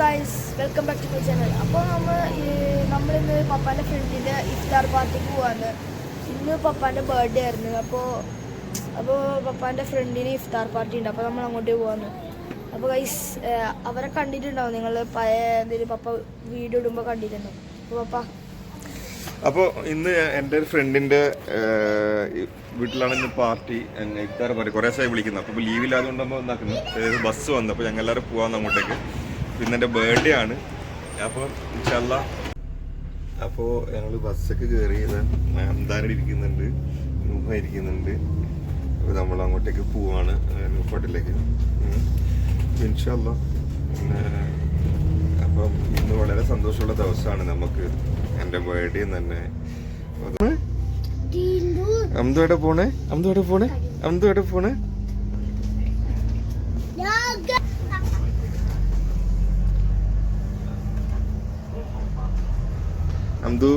Guys welcome back to my channel അപ്പോൾ നമ്മൾ നമ്മളിന്ന് പപ്പാന്റെ ഫ്രണ്ടിന്റെ ഇഫ്താർ പാർട്ടിക്ക് പോവാന്ന് ഇന്ന് പപ്പാന്റെ ബർത്ത്ഡേ ആയിരുന്നു. അപ്പോൾ അപ്പോൾ പപ്പാന്റെ ഫ്രണ്ടിന് ഇഫ്താർ പാർട്ടി ഉണ്ട്. അപ്പോൾ നമ്മൾ അങ്ങോട്ട് പോവാന്ന് അപ്പോൾ ഗൈസ് അവരെ കണ്ടിട്ടുണ്ടാവും നിങ്ങൾ പഴയ എന്തെങ്കിലും പപ്പ വീഡിയോ ഇടുമ്പോൾ കണ്ടിട്ടുണ്ടാവും അപ്പോൾ പപ്പ. അപ്പോൾ ഇന്ന് എന്റെ ഒരു ഫ്രണ്ടിന്റെ വീട്ടിലാണ് ഇന്ന് പാർട്ടി ഇഫ്താർ പാർട്ടി കുറേ ദിവസമായി വിളിക്കുന്നത് അപ്പോൾ ലീവില്ലാതെ കൊണ്ടാകുമ്പോൾ ബസ് വന്നു. അപ്പോൾ ഞങ്ങൾ എല്ലാവരും പോകാമെന്ന് അങ്ങോട്ടേക്ക്. പിന്നെ എന്റെ ബർത്ത്ഡേ ആണ്. അപ്പോൾ ഇൻഷല്ല അപ്പോൾ ഞങ്ങൾ ബസ്സൊക്കെ കയറിയത് അഹമ്മദാൻ ഇരിക്കുന്നുണ്ട് നൂഹ ഇരിക്കുന്നുണ്ട്. അപ്പോൾ നമ്മൾ അങ്ങോട്ടേക്ക് പോവാണ് നൂഫോട്ടിലേക്ക് ഇൻഷല്ല അപ്പം ഇന്ന് വളരെ സന്തോഷമുള്ള ദിവസമാണ് നമുക്ക്. എന്റെ ബർത്ത്ഡേ തന്നെ. അമ്മ എവിടെ പോണേ? അമ്മ എവിടെ പോണേ? അമ്മ എവിടെ പോണേ? അന്തു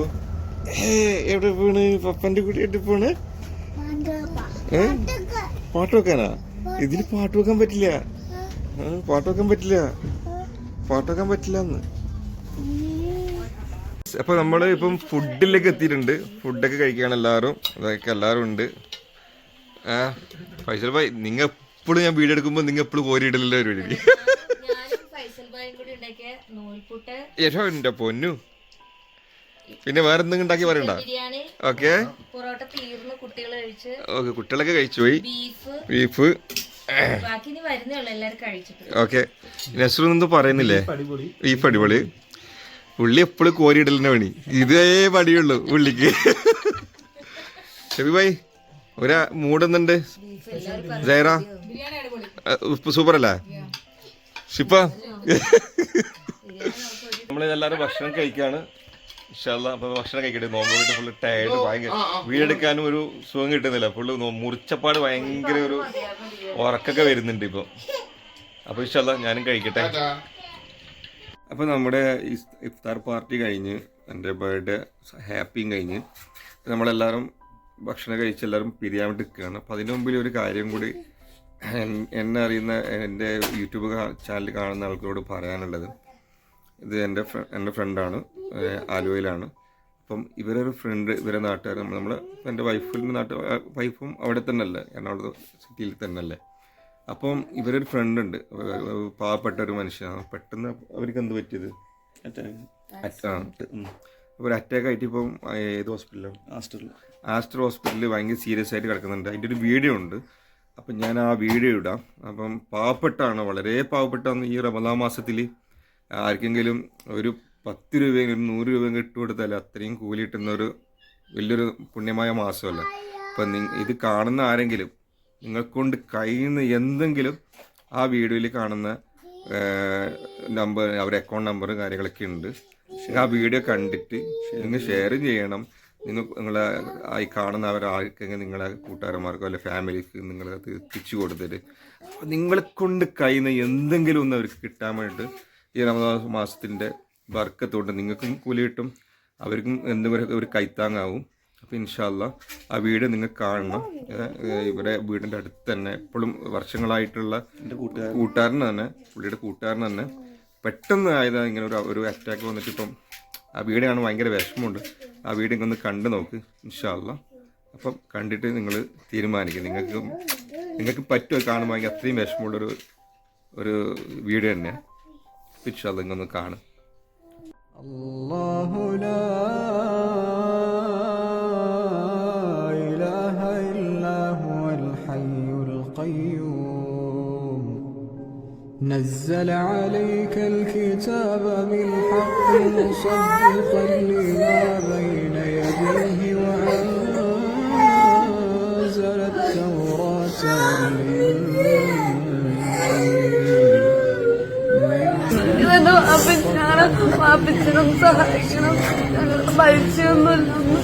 ഏ, എവിടെ പോണ് പപ്പന്റെ കൂടെ എവിടെ പോണ്? ഏ? പാട്ട് വെക്കാനാ? ഇതിൽ പാട്ട് വെക്കാൻ പറ്റില്ല. പാട്ട് വെക്കാൻ പറ്റില്ല. പാട്ട് വെക്കാൻ പറ്റില്ല എന്ന് അപ്പൊ നമ്മൾ ഇപ്പം ഫുഡിലേക്ക് എത്തിയിട്ടുണ്ട്. ഫുഡൊക്കെ കഴിക്കാണ് എല്ലാവരും അതൊക്കെ എല്ലാവരും ഉണ്ട്. ആ ഫൈസൽ ഭായ് നിങ്ങ എപ്പോഴും ഞാൻ വീട് എടുക്കുമ്പോ നിങ്ങ എപ്പോഴും കോരിയിടലല്ലോ ഒരു വീട് ഏറ്റവും എന്റെ പൊന്നു. പിന്നെ വേറെ എന്തെങ്കിലും ഉണ്ടാക്കി പറയണ്ട? ബിരിയാണി ഓക്കെ. പൊറോട്ട തീർന്ന് കുട്ടികൾ കഴിച്ച്. ഓക്കെ കുട്ടികളൊക്കെ കഴിച്ചു പോയി. ബീഫ്. ബീഫ്. ബാക്കി ഇനി വരുന്നേ ഉള്ളൂ എല്ലാരും കഴിച്ചിട്ട്. ഓക്കെ. നസ്രൊന്നും പറയുന്നില്ലേ? ബീഫ് അടിപൊളി. ഉള്ളി എപ്പോഴും കോരിയിടലിന്റെ പണി ഇതേ പടിയുള്ളൂ ഉള്ളിക്ക് ഷബി ഭായ് ഒരാ മൂടുന്നുണ്ട് ജയറ? സൂപ്പർ അല്ലേ ഷിപ്പ? നമ്മളിതെല്ലാരും ഭക്ഷണം കഴിക്കാണ്. ഭക്ഷണം കഴിക്കട്ടെ. നോമ്പ് പോയിട്ട് ഫുള്ള് ടയർഡ് ഭയങ്കര വീടെടുക്കാനും ഒരു സുഖം കിട്ടുന്നില്ല. ഫുള്ള് മുറിച്ചപ്പാട് ഭയങ്കര ഒരു ഉറക്കൊക്കെ വരുന്നുണ്ട് ഇപ്പൊ. അപ്പൊ ഇൻഷാല്ലാ ഞാനും കഴിക്കട്ടെ. അപ്പൊ നമ്മുടെ ഇഫ്താർ പാർട്ടി കഴിഞ്ഞ് എന്റെ ബർത്ത്ഡേ ഹാപ്പിയും കഴിഞ്ഞ് നമ്മളെല്ലാവരും ഭക്ഷണം കഴിച്ച് എല്ലാവരും പിരിയാൻ വേണ്ടി നിൽക്കുകയാണ്. അപ്പം അതിന് മുമ്പിൽ ഒരു കാര്യം കൂടി എന്നെ അറിയുന്ന എന്റെ യൂട്യൂബ് ചാനൽ കാണുന്ന ആൾക്കാരോട് പറയാനുള്ളത്. ഇത് എന്റെ എന്റെ ഫ്രണ്ടാണ് ആലുവയിലാണ്. അപ്പം ഇവരൊരു ഫ്രണ്ട് ഇവരെ നാട്ടുകാർ നമ്മൾ നമ്മൾ എന്റെ വൈഫിന്റെ നാട്ട് വൈഫും അവിടെ തന്നെ അല്ലേ എറണാകുളത്ത് സിറ്റിയിൽ തന്നെ അല്ലേ അപ്പം ഇവരൊരു ഫ്രണ്ട് ഉണ്ട്. പാവപ്പെട്ട ഒരു മനുഷ്യനാണ്. പെട്ടെന്ന് അവർക്ക് എന്ത് പറ്റിയത്? അപ്പോൾ ഒരു അറ്റാക്ക് ആയിട്ട് ഇപ്പം ഏത് ഹോസ്പിറ്റലാണ് ആസ്റ്റർ ആസ്റ്റർ ഹോസ്പിറ്റലിൽ ഭയങ്കര സീരിയസ് ആയിട്ട് കിടക്കുന്നുണ്ട്. അതിന്റെ ഒരു വീഡിയോ ഉണ്ട്. അപ്പം ഞാൻ ആ വീഡിയോ ഇടാം. അപ്പം പാവപ്പെട്ടാണ് വളരെ പാവപ്പെട്ടാണ് ഈ റമദാ മാസത്തിൽ ആർക്കെങ്കിലും ഒരു പത്ത് രൂപയെങ്കിലും നൂറ് രൂപയും ഇട്ട് കൊടുത്താൽ അത്രയും കൂലി കിട്ടുന്ന ഒരു വലിയൊരു പുണ്യമായ മാസമല്ല? അപ്പം നി ഇത് കാണുന്ന ആരെങ്കിലും നിങ്ങൾക്കൊണ്ട് കഴിയുന്ന എന്തെങ്കിലും ആ വീഡിയോയിൽ കാണുന്ന നമ്പർ അവരുടെ അക്കൗണ്ട് നമ്പറും കാര്യങ്ങളൊക്കെ ഉണ്ട്. ആ വീഡിയോ കണ്ടിട്ട് നിങ്ങൾ ഷെയർ ചെയ്യണം. നിങ്ങൾ നിങ്ങളെ ആയി കാണുന്ന അവരാർക്കെങ്കിലും നിങ്ങളെ കൂട്ടുകാരന്മാർക്കോ അല്ലെ ഫാമിലിക്ക് നിങ്ങൾ തിരിച്ചു കൊടുത്തിട്ട് നിങ്ങളെ കൊണ്ട് കഴിയുന്ന എന്തെങ്കിലും ഒന്ന് അവർക്ക് കിട്ടാൻ വേണ്ടിയിട്ട് ഈ റമദാൻ മാസത്തിന്റെ ബർക്കത്തോണ്ട് നിങ്ങൾക്കും കൂലി കിട്ടും അവർക്കും എന്തെങ്കിലും ഒരു കൈത്താങ്ങാവും. അപ്പോൾ ഇൻഷാല്ല ആ വീട് നിങ്ങൾ കാണണം. ഇവിടെ വീടിന്റെ അടുത്ത് തന്നെ എപ്പോഴും വർഷങ്ങളായിട്ടുള്ള കൂട്ടുകാരൻ. തന്നെ പുള്ളിയുടെ കൂട്ടുകാരൻ തന്നെ. പെട്ടെന്ന് ആയതാണ് ഇങ്ങനെ ഒരു ഒരു അറ്റാക്ക് വന്നിട്ട് ഇപ്പം ആ വീടാണ് ഭയങ്കര വിഷമമുണ്ട്. ആ വീട് ഇങ്ങനെ ഒന്ന് കണ്ടു നോക്ക് ഇൻഷാല്ല അപ്പം കണ്ടിട്ട് നിങ്ങൾ തീരുമാനിക്കും. നിങ്ങൾക്ക് നിങ്ങൾക്ക് പറ്റുമോ കാണുമ്പോൾ? അത്രയും വിഷമമുള്ളൊരു ഒരു വീട് തന്നെയാണ് ഇൻഷാല്ല ഇങ്ങൊന്ന് കാണും الله لا إله إلا هو الحي القيوم نزل عليك الكتاب بالحق مصدقا لما بين يديه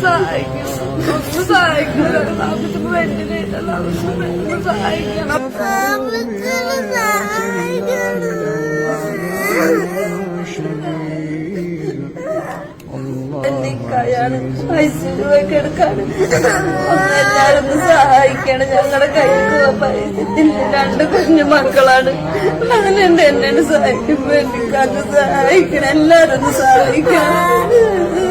സഹായിക്കും ഒന്ന് സഹായിക്കണം എല്ലാവർക്കും വേണ്ടി എല്ലാവർക്കും വേണ്ടി സഹായിക്കണം എനിക്കയാണ് പൈസ കിടക്കാണ് എല്ലാരും സഹായിക്കണം ഞങ്ങളുടെ കയ്യിൽ രണ്ട് കുഞ്ഞു മക്കളാണ് അങ്ങനെ എന്നെ എന്നെ സഹായിക്കുമ്പോ എനിക്കത് സഹായിക്കണം എല്ലാരും സഹായിക്കണം.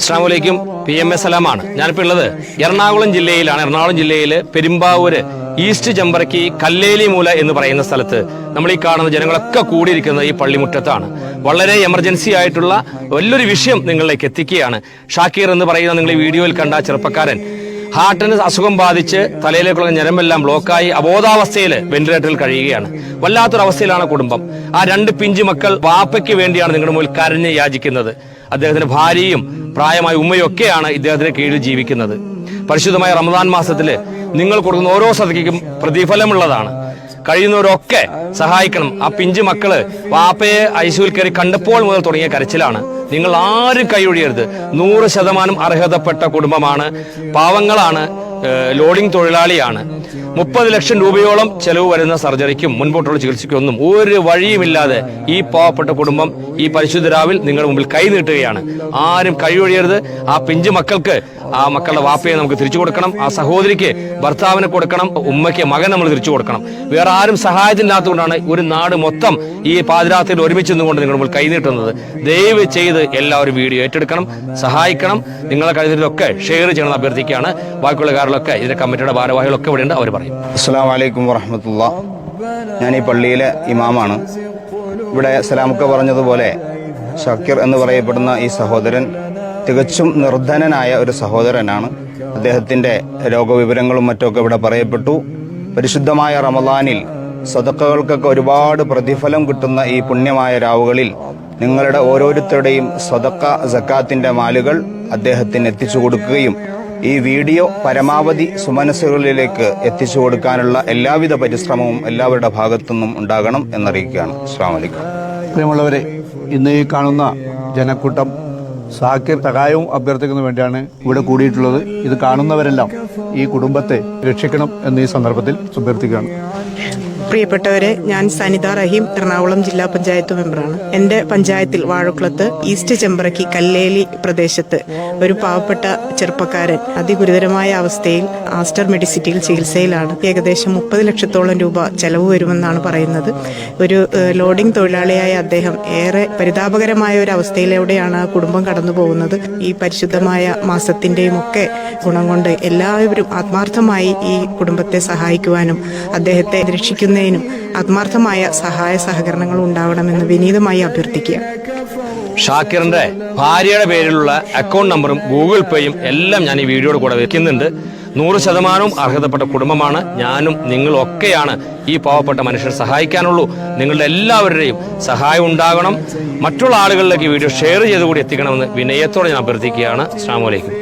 അസ്സാമലൈക്കും പി എം എസ് സലാമാണ്. ഞാനിപ്പോൾ ഉള്ളത് എറണാകുളം ജില്ലയിലാണ്. എറണാകുളം ജില്ലയിൽ പെരുമ്പാവൂര് ഈസ്റ്റ് ചെമ്പറക്കി കല്ലേലി മൂല എന്ന് പറയുന്ന സ്ഥലത്ത് നമ്മൾ ഈ കാണുന്ന ജനങ്ങളൊക്കെ കൂടിയിരിക്കുന്നത് ഈ പള്ളിമുറ്റത്താണ്. വളരെ എമർജൻസി ആയിട്ടുള്ള വലിയൊരു വിഷയം നിങ്ങളിലേക്ക് എത്തിക്കുകയാണ്. ഷാക്കീർ എന്ന് പറയുന്ന നിങ്ങൾ ഈ വീഡിയോയിൽ കണ്ട ചെറുപ്പക്കാരൻ ഹാർട്ടിന് അസുഖം ബാധിച്ച് തലയിലേക്കുള്ള ഞരമ്പെല്ലാം ബ്ലോക്കായി അബോധാവസ്ഥയിൽ വെന്റിലേറ്ററിൽ കഴിയുകയാണ്. വല്ലാത്തൊരവസ്ഥയിലാണ് കുടുംബം. ആ രണ്ട് പിഞ്ചു മക്കൾ വാപ്പയ്ക്ക് വേണ്ടിയാണ് നിങ്ങളുടെ മുമ്പിൽ കരഞ്ഞ് യാചിക്കുന്നത്. അദ്ദേഹത്തിന്റെ ഭാര്യയും പ്രായമായ ഉമ്മയൊക്കെയാണ് ഇദ്ദേഹത്തിന് കീഴിൽ ജീവിക്കുന്നത്. പരിശുദ്ധമായ റമദാൻ മാസത്തിൽ നിങ്ങൾ കൊടുക്കുന്ന ഓരോ സദക്കും പ്രതിഫലമുള്ളതാണ്. കഴിയുന്നവരൊക്കെ സഹായിക്കണം. ആ പിഞ്ചു മക്കൾ വാപ്പയെ ഐശുവിൽ കയറി കണ്ടപ്പോൾ മുതൽ തുടങ്ങിയ കരച്ചിലാണ്. നിങ്ങൾ ആരും കൈയൊഴിയരുത് നൂറ് ശതമാനം അർഹതപ്പെട്ട കുടുംബമാണ്. പാവങ്ങളാണ് ലോഡിംഗ് തൊഴിലാളിയാണ്. മുപ്പത് ലക്ഷം രൂപയോളം ചെലവ് വരുന്ന സർജറിക്കും മുൻപോട്ടുള്ള ചികിത്സയ്ക്കൊന്നും ഒരു വഴിയുമില്ലാതെ ഈ പാവപ്പെട്ട കുടുംബം ഈ പരിശുദ്ധരാവിൽ നിങ്ങളുടെ മുമ്പിൽ കൈ നീട്ടുകയാണ്. ആരും കൈയൊഴിയരുത്. ആ പിഞ്ചു മക്കൾക്ക് ആ മക്കളുടെ വാപ്പയെ നമുക്ക് തിരിച്ചു കൊടുക്കണം. ആ സഹോദരിക്ക് ഭർത്താവിനെ കൊടുക്കണം. ഉമ്മയ്ക്ക് മകൻ നമ്മൾ തിരിച്ചു കൊടുക്കണം. വേറെ ആരും സഹായത്തിനാത്തുകൊണ്ടാണ് ഒരു നാട് മൊത്തം ഈ പാതിരാത്രിയിൽ ഒരുമിച്ച് നിന്നുകൊണ്ട് നിങ്ങളുടെ മുമ്പിൽ കൈനീട്ടുന്നത് ദയവ് ചെയ്ത് എല്ലാവരും വീഡിയോ ഏറ്റെടുക്കണം സഹായിക്കണം. നിങ്ങളെ കഴിയുന്നതിലൊക്കെ ഷെയർ ചെയ്യണമെന്ന് അഭ്യർത്ഥിക്കുകയാണ്. ബാക്കിയുള്ള കാറിലൊക്കെ ഇതിന്റെ കമ്മിറ്റിയുടെ ഭാരവാഹികളൊക്കെ ഇവിടെ ഉണ്ട് അവർ പറയും. അസ്സാം വലൈക്കും വറഹമത്തുള്ള. ഞാൻ ഈ പള്ളിയിലെ ഇമാമാണ്. ഇവിടെ സലാമൊക്കെ പറഞ്ഞതുപോലെ ഷക്കീർ എന്ന് പറയപ്പെടുന്ന ഈ സഹോദരൻ തികച്ചും നിർധനനായ ഒരു സഹോദരനാണ്. അദ്ദേഹത്തിന്റെ രോഗവിവരങ്ങളും മറ്റൊക്കെ ഇവിടെ പറയപ്പെട്ടു. പരിശുദ്ധമായ റമദാനിൽ സ്വതക്കകൾക്കൊക്കെ ഒരുപാട് പ്രതിഫലം കിട്ടുന്ന ഈ പുണ്യമായ രാവുകളിൽ നിങ്ങളുടെ ഓരോരുത്തരുടെയും സ്വതക്ക സക്കാത്തിന്റെ മാലുകൾ അദ്ദേഹത്തിന് എത്തിച്ചു കൊടുക്കുകയും ഈ വീഡിയോ പരമാവധി സുമനസ്സുകളിലേക്ക് എത്തിച്ചു കൊടുക്കാനുള്ള എല്ലാവിധ പരിശ്രമവും എല്ലാവരുടെ ഭാഗത്തുനിന്നും ഉണ്ടാകണം എന്നറിയിക്കുകയാണ്. അസ്സാം പ്രിയമുള്ളവരെ ഇന്ന് ഈ കാണുന്ന ജനക്കൂട്ടം സാക്കിർ സഹായവും അഭ്യർത്ഥിക്കുന്ന വേണ്ടിയാണ് ഇവിടെ കൂടിയിട്ടുള്ളത്. ഇത് കാണുന്നവരെല്ലാം ഈ കുടുംബത്തെ രക്ഷിക്കണം എന്ന് ഈ സന്ദർഭത്തിൽ അഭ്യർത്ഥിക്കുകയാണ്. പ്രിയപ്പെട്ടവരെ ഞാൻ സനിത റഹീം എറണാകുളം ജില്ലാ പഞ്ചായത്ത് മെമ്പറാണ്. എന്റെ പഞ്ചായത്തിൽ വാഴക്കുളത്ത് ഈസ്റ്റ് ചെമ്പ്രക്കി കല്ലേലി പ്രദേശത്ത് ഒരു പാവപ്പെട്ട ചെറുപ്പക്കാരൻ അതിഗുരുതരമായ അവസ്ഥയിൽ ആസ്റ്റർ മെഡിസിറ്റിയിൽ ചികിത്സയിലാണ്. ഏകദേശം മുപ്പത് ലക്ഷത്തോളം രൂപ ചെലവ് വരുമെന്നാണ് പറയുന്നത്. ഒരു ലോഡിംഗ് തൊഴിലാളിയായ അദ്ദേഹം ഏറെ പരിതാപകരമായ ഒരു അവസ്ഥയിലൂടെയാണ് കുടുംബം കടന്നു പോകുന്നത് ഈ പരിശുദ്ധമായ മാസത്തിന്റെയും ഒക്കെ ഗുണം കൊണ്ട് എല്ലാവരും ആത്മാർത്ഥമായി ഈ കുടുംബത്തെ സഹായിക്കുവാനും അദ്ദേഹത്തെ രക്ഷിക്കുന്നതിനും ആത്മാർത്ഥമായ സഹായ സഹകരണങ്ങൾ ഉണ്ടാവണമെന്ന് വിനീതമായി അഭ്യർത്ഥിക്കുക. ഷാക്കിറിന്റെ ഭാര്യയുടെ പേരിലുള്ള അക്കൗണ്ട് നമ്പറും ഗൂഗിൾ പേയും എല്ലാം ഞാൻ ഈ വീഡിയോയുടെ കൂടെ വെക്കുന്നുണ്ട്. നൂറ് ശതമാനവും അർഹതപ്പെട്ട കുടുംബമാണ് ഞാനും നിങ്ങളും ഒക്കെയാണ് ഈ പാവപ്പെട്ട മനുഷ്യരെ സഹായിക്കാനുള്ളൂ. നിങ്ങളുടെ എല്ലാവരുടെയും സഹായം ഉണ്ടാകണം. മറ്റുള്ള ആളുകളിലേക്ക് ഈ വീഡിയോ ഷെയർ ചെയ്ത് കൂടി എത്തിക്കണമെന്ന് വിനയത്തോടെ ഞാൻ അഭ്യർത്ഥിക്കുകയാണ്. അസ്ലാമലൈക്കും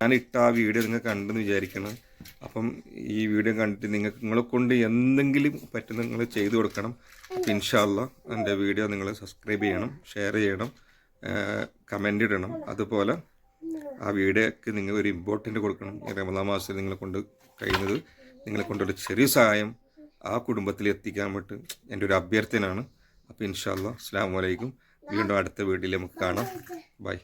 ഞാൻ ഇട്ട ആ വീഡിയോ നിങ്ങൾ കണ്ടെന്ന് വിചാരിക്കണം അപ്പം ഈ വീഡിയോ കണ്ടിട്ട് നിങ്ങൾക്ക് നിങ്ങളെ കൊണ്ട് എന്തെങ്കിലും പറ്റുന്ന നിങ്ങൾ ചെയ്തു കൊടുക്കണം. ഇൻഷാല്ല എന്റെ വീഡിയോ നിങ്ങൾ സബ്സ്ക്രൈബ് ചെയ്യണം ഷെയർ ചെയ്യണം കമന്റ് ഇടണം. അതുപോലെ ആ വീഡിയോക്ക് നിങ്ങൾ ഒരു ഇമ്പോർട്ടന്റ് കൊടുക്കണം. ഈ റമദാൻ മാസത്തിൽ നിങ്ങളെ കൊണ്ട് കഴിയുന്നത് നിങ്ങളെ കൊണ്ടൊരു ചെറിയ സഹായം ആ കുടുംബത്തിൽ എത്തിക്കാൻ വേണ്ടി എന്റെ ഒരു അഭ്യർത്ഥനയാണ്. അപ്പോൾ ഇൻഷാല്ല അസ്സാം വലൈക്കും വീണ്ടും അടുത്ത വീഡിയോയിൽ നമുക്ക് കാണാം. ബൈ.